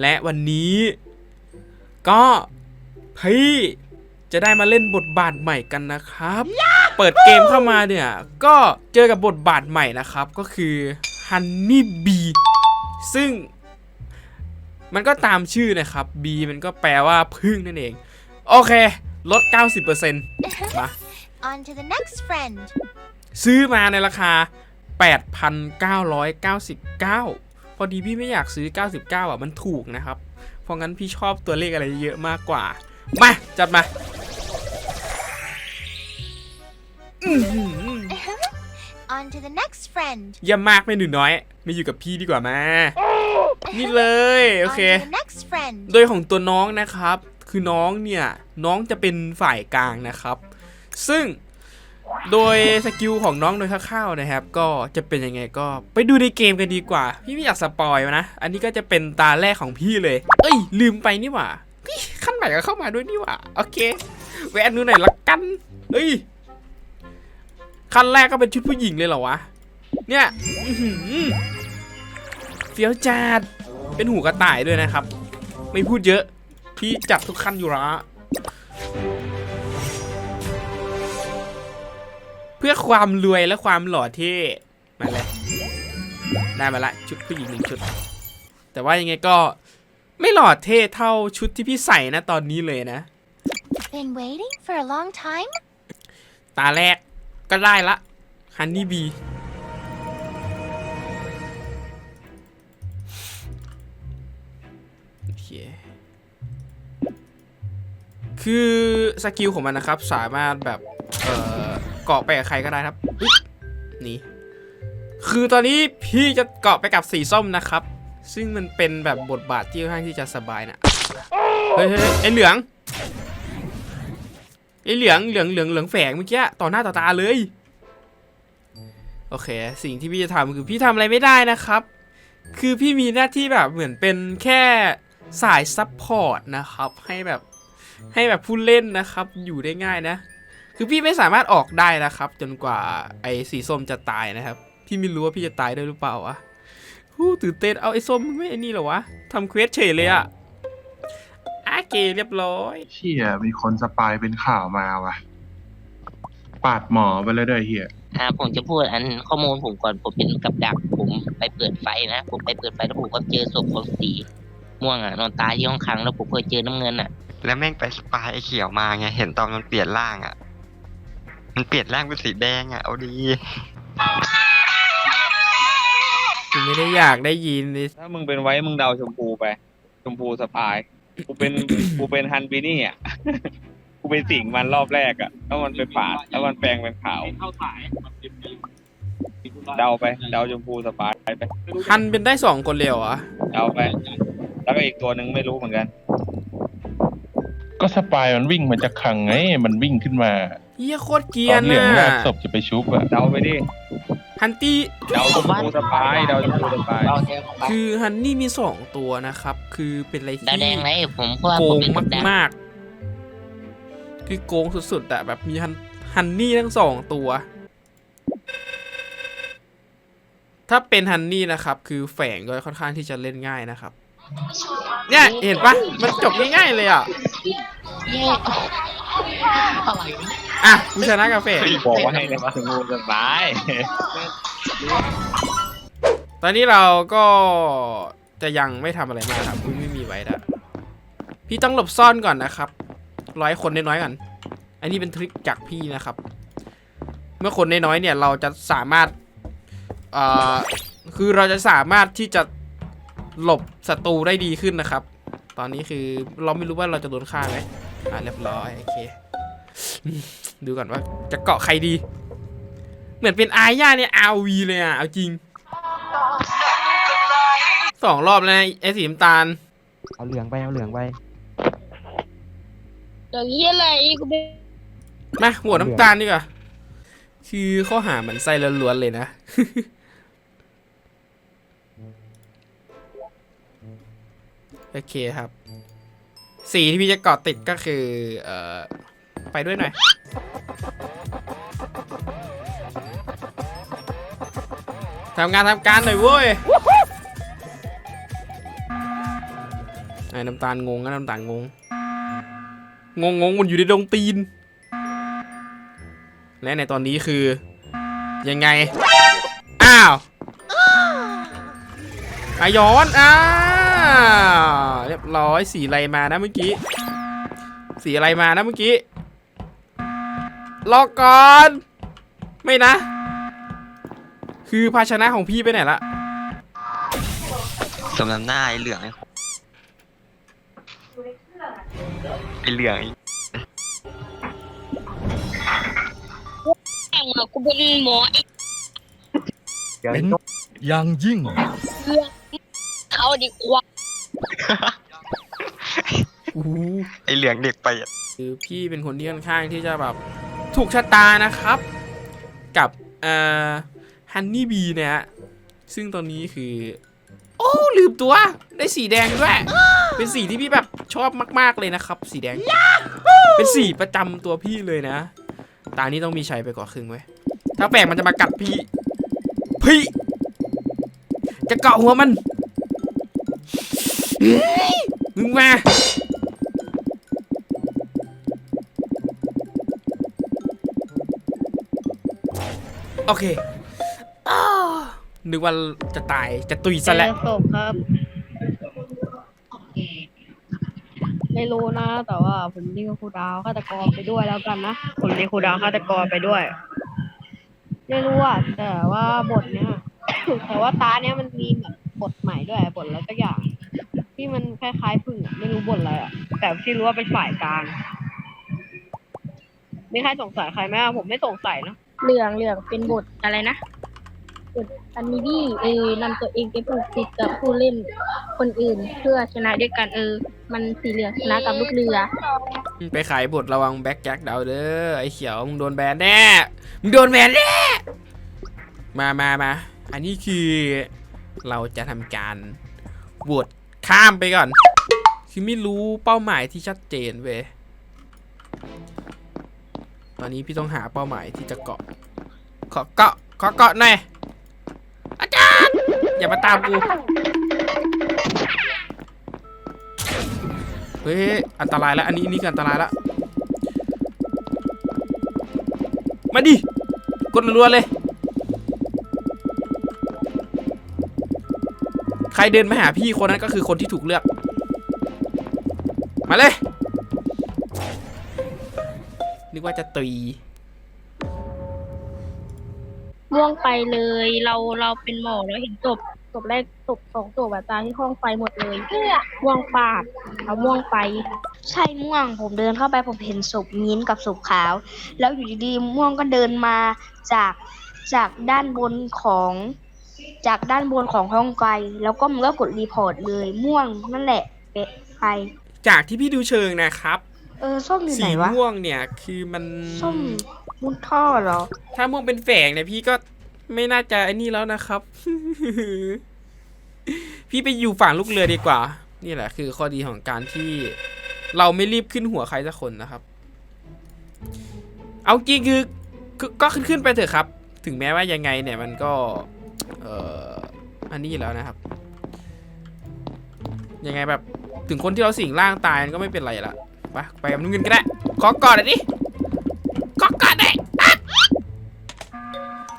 และวันนี้ ก็พี่จะได้มาเล่นบทบาทใหม่กันนะครับ เปิดเกมเข้ามาเนี่ย ก็เจอกับบทบาทใหม่นะครับ ก็คือ Honey Bee ซึ่ง มันก็ตามชื่อนะครับ B มันก็แปลว่าพึ่งนั่นเอง โอเค ลด 90%มา On to the next friend. ซื้อมาในราคา 8,999พ อดีพี่ไม่อยากซื้อ 99อะมันถูกนะครับ เพราะงั้นพี่ชอบตัวเลขอะไรเยอะมากกว่า มา จัดมาอื้อหือ On to the next friend. เยี่ยมมากไม่หนูน้อยมาอยู่กับพี่ดีกว่ามา นี่เลยโอ On เค to the next friend. โดยของตัวน้องนะครับ คือน้องเนี่ยน้องจะเป็นฝ่ายกลางนะครับ ซึ่ง โดยสกิลของน้องโดยคร่าวๆนะครับ ก็จะเป็นยังไงก็ไปดูในเกมกันดีกว่า พี่ไม่อยากสปอยนะ อันนี้ก็จะเป็นตาแรกของพี่เลย เอ้ย ลืมไปนี่หว่าพี่ขั้นใหม่ก็เข้ามาด้วยนี่หว่า โอเค แวะดูหน่อยละกัน เอ้ยขั้นแรกก็เป็นชุดผู้หญิงเลยเหรอวะ เนี่ยเฟี้ยวจัดเป็นหูกระต่ายด้วยนะครับ ไม่พูดเยอะ พี่จัดทุกขั้นอยู่ละ พื่อความรวยและความหล่อเท่มาเลยได้มาละชุดผู้หญิงหนึ่งชุด แต่ว่ายังไงก็ไม่หล่อเท่เท่าชุดที่พี่ใส่นะตอนนี้เลยนะ Been waiting for a long time? ตาแรกก็ได้ละฮันนี่บีโอเคคือสกิลของมันนะครับสามารถแบบ เอ่อ เกาะไปกับใครก็ได้ครับนี่คือตอนนี้พี่จะเกาะไปกับสีส้มนะครับ ซึ่งมันเป็นแบบบทบาทที่ค่อนข้างที่จะสบายนะเฮ้ยเฮ้ยเฮ้ยไอเหลืองไอเหลืองเหลืองเหลืองเหลืองแฝงเมื่อกี้ต่อหน้าต่อตาเลยโอเค สิ่งที่พี่จะทำคือพี่ทำอะไรไม่ได้นะครับ คือพี่มีหน้าที่แบบเหมือนเป็นแค่สายซัพพอร์ตนะครับ ให้แบบให้แบบผู้เล่นนะครับ อยู่ได้ง่ายนะ คือพี่ไม่สามารถออกได้นะครับ จนกว่าไอ้สีส้มจะตายนะครับ พี่ไม่รู้ว่าพี่จะตายได้หรือเปล่าวะฮู้ตื่นเต้นเอาไอ้ส้มมันไม่ไอ้นี่เหรอวะทำเควสเฉยเลยอะอาเกเรียบร้อย เฮียมีคนสปายเป็นข่าวมาว่ะ ปาดหมอไปเลยเด้อเฮียอ่าผมจะพูดอันข้อมูลผมก่อนผมเป็นกับดัก ผมไปเปิดไฟนะ ผมไปเปิดไฟแล้วผมก็เจอศพคนสีม่วงอะนอนตายที่ห้องขังแล้วผมก็เจอน้ำเงินอะ แล้วแม่งไปสปายไอ้เขียวมาไง เห็นตอนมันเปลี่ยนร่างอะ มันเปลี่ยนร่างเป็นสีแดงอะ เอาดีกูไม่ได้อยากได้ยินเลยถ้ามึงเป็นไว้มึงเดาชมพูไป ชมพูสปาย กูเป็น กูเป็นฮันบินี่อะ กูเป็นสิงมันรอบแรกอะแล้วมันเป็นปาดแล้วมันแปลงเป็นขาวเดาไป เดาชมพูสปายไป ฮันเป็นได้สองคนเลยเหรอวะเดาไป แล้วก็อีกตัวหนึ่งไม่รู้เหมือนกัน ก็สปายมันวิ่งมาจากขังไง มันวิ่งขึ้นมา เฮียโคตรเกรีตยอนนเหลืองลาน่ะกศพจะไปชุบอะเดาไปดิฮันตี้เดาชมพูสปายเดาชมพูสปายคือฮันนี่มีสองตัวนะครับ คือเป็นอะไรดาวที่แดงไรผมเพราะว่าโกผมงเป็นกับดักมากๆ คือโกงสุดๆอะแบบมีฮันฮันนี่ทั้งสองตัว ถ้าเป็นฮันนี่นะครับ คือแฝงก็ค่อนข้างที่จะเล่นง่ายนะครับ เนี่ยเห็นปะมันจบง่ายๆเลยอะอะ กูชนะกาแฟบอกว่าให้เดาชมพูสปายตอนนี้เราก็จะยังไม่ทำอะไรมากครับพี่ไม่มีไว้ละพี่ต้องหลบซ่อนก่อนนะครับ ร้อยคนน้อยๆก่อนอันนี้เป็นทริคจากพี่นะครับ เมื่อคนน้อยๆเนี่ยเราจะสามารถเอ่อคือเราจะสามารถที่จะหลบศัตรูได้ดีขึ้นนะครับ ตอนนี้คือเราไม่รู้ว่าเราจะโดนฆ่าไหมอ่าเรียบร้อยโอเคอืม ดูก่อนว่าจะเกาะใครดี เหมือนเป็นอาญาเนี่ยอาวีเลยอะ เอาจริง สองรอบแล้วนะไอ้สีน้ำตาล เอาเหลืองไปเอาเหลืองไป เดี๋ยวยี่อะไรกูไม่มาหัวน้ำตาลดีกว่า คือข้อหาเหมือนไส้ล้วนๆเลยนะ โอเคครับ สีที่พี่จะเกาะติดก็คือ เอ่อ ไปด้วยหน่อย ทำงานทำการหน่อยเว้ยไอ้น้ำตาลงงนะน้ำตาลงง งงงงมันอยู่ในดงตีน และในตอนนี้คือ ยังไง อ้าวอาย้อนอ้าวเรียบร้อยสีอะไรมานะเมื่อกี้สีอะไรมานะเมื่อกี้ รอก่อน ไม่นะ คือภาชนะของพี่ไปไหนละสมน้ำหน้าไอ้เหลืองไอ้ไอ้เหลืองไอ้แม่งอะกูเป็นหมอไอ้เป็นอย่างยิ่งเขาดีกว่าอู้หูไอ้เหลืองเด็กไปอะคือพี่เป็นคนที่ค่อนข้างที่จะแบบ ถูกชะตานะครับ กับเอ่อฮันนี่บีเนี่ยฮะซึ่งตอนนี้คือ โอ้ ลืมตัว ได้สีแดงด้วย เป็นสีที่พี่แบบชอบมาก ๆ เลยนะครับ สีแดง เป็นสีประจำตัวพี่เลยนะ ตานี้ต้องมีชัยไปก่อนครึ่งไว้ยถ้าแปลกมันจะมากัดพี่ พี่ จะเกาะหัวมันเฮ้ยมึงมา โอเคอ้าวนึกว่าจะตายจะตุยซะแล้วศพครับ ไม่รู้นะ แต่ว่าผมเรียกครูดาวฆาตกรไปด้วยแล้วกันนะ ผมเรียกครูดาวฆาตกรไปด้วย ไม่รู้อะ แต่ว่าบทเนี้ย แต่ว่าตาเนี้ยมันมีแบบบทใหม่ด้วยบทแล้วก็อย่าง ที่มันคล้ายๆพึ่งอะไม่รู้บทอะไรอะ แต่ที่รู้ว่าเป็นฝ่ายกลางมีใครสงสัยใครไหมอะผมไม่สงสัยนะ เหลืองเหลืองเป็นบทอะไรนะบทอันนี้บี้เออนำตัวเองไปผูกติดกับผู้เล่นคนอื่น เพื่อชนะด้วยกันเออ มันสีเหลืองชนะกับลูกเรือ ไปขายบทระวังแบ็คแจ็คดาวเด้อไอ้เขียวมึงโดนแบนแน่มึงโดนแบนแน่มามามาอันนี้คือเราจะทำการบวชข้ามไปก่อน คือไม่รู้เป้าหมายที่ชัดเจนเว้ย อนนี้พี่ต้องหาเป้าหมายที่จะเกาะ ขอเกาะ ขอเกาะหน่อย อาจารย์ อย่ามาตามกู เฮ้ย อันตรายแล้ว อันนี้อันนี้ก็อันตรายแล้ว มาดิ กดรัวเลย ใครเดินมาหาพี่คนนั้นก็คือคนที่ถูกเลือก มาเลย นึกว่าจะตีม่วงไปเลย เราเราเป็นหมอแล้วเห็นศพศพแรกศพสองศพอะตายที่ห้องไฟหมดเลยม่วงปาดเอาม่วงไป ใช่ม่วงผมเดินเข้าไปผมเห็นศพมิ้นท์กับศพขาว แล้วอยู่ดีๆม่วงก็เดินมาจากจากด้านบนของ จากด้านบนของห้องไฟแล้วก็มันก็กดรีพอร์ตเลยม่วงนั่นแหละเป๊ะไปจากที่พี่ดูเชิงนะครับ เออส้มอยู่สีไหนวะม่วงเนี่ย คือมันส้มมุดท่อเหรอ ถ้าม่วงเป็นแฝงเนี่ยพี่ก็ไม่น่าจะไอ้นี่แล้วนะครับ พี่ไปอยู่ฝั่งลูกเรือดีกว่า นี่แหละคือข้อดีของการที่เราไม่รีบขึ้นหัวใครสักคนนะครับ เอาจริงคือคือก็ขึ้นขึ้นไปเถอะครับ ถึงแม้ว่ายังไงเนี่ยมันก็ เอ่ออันนี้แล้วนะครับ ยังไงแบบถึงคนที่เราสิงร่างตายมันก็ไม่เป็นไรละ ไปไปกับน้ำเงินก็ได้ขอกอดหน่อยดิขอกอดหน่อยอะ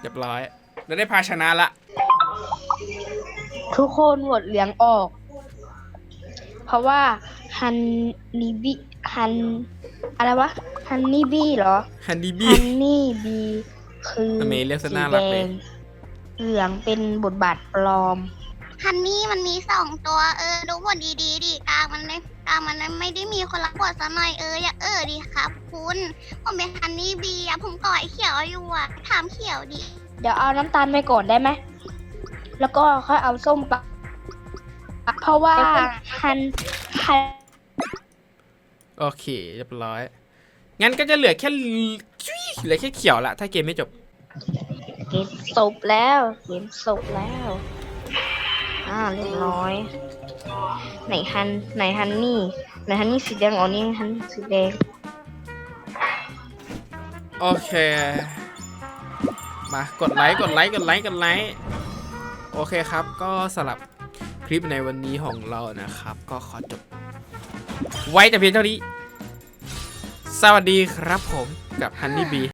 เรียบร้อยเราได้ภาชนะละ ทุกคนโหวตเหลืองออก เพราะว่าฮันนีบีฮันอะไรวะฮันนี่บีเหรอ ฮันดีบี้ ฮันนี่บีคือทำไมเรียกซะสีน่ารัแดกเลยงเหลืองเป็นบทบาทปลอม ฮันนี่มันมีสองตัวเออดูบทดีๆดิกลางมันไม่กลางมันไม่ได้มีคนรับบทซะหน่อยเอออย่าเออดีครับ คุณผมเป็นฮันนี่บีอะผมก่อยเขียวอยู่อะถามเขียวดิเดี๋ยวเอาน้ำตาลไปก่อนได้ไหม แล้วก็ค่อยเอาส้มปะเพราะว่าฮันฮันโอเคเรียบร้อย งั้นก็จะเหลือแค่จุ๊ยเหลือแค่เขียวละ ถ้าเกมไม่จบ เกมศพแล้ว เกมศพแล้ว อ่าเรียบร้อย ไหนฮันไหนฮันนี่ ไหนฮันนี่สีแดงอ๋อนี่ฮันสีแดง โอเค มากดไลค์กดไลค์กดไลค์กดไลค์โอเคครับ ก็สำหรับคลิปในวันนี้ของเรานะครับ ก็ขอจบ ไว้แต่เพียงเท่านี้ สวัสดีครับผมกับฮันนี่บี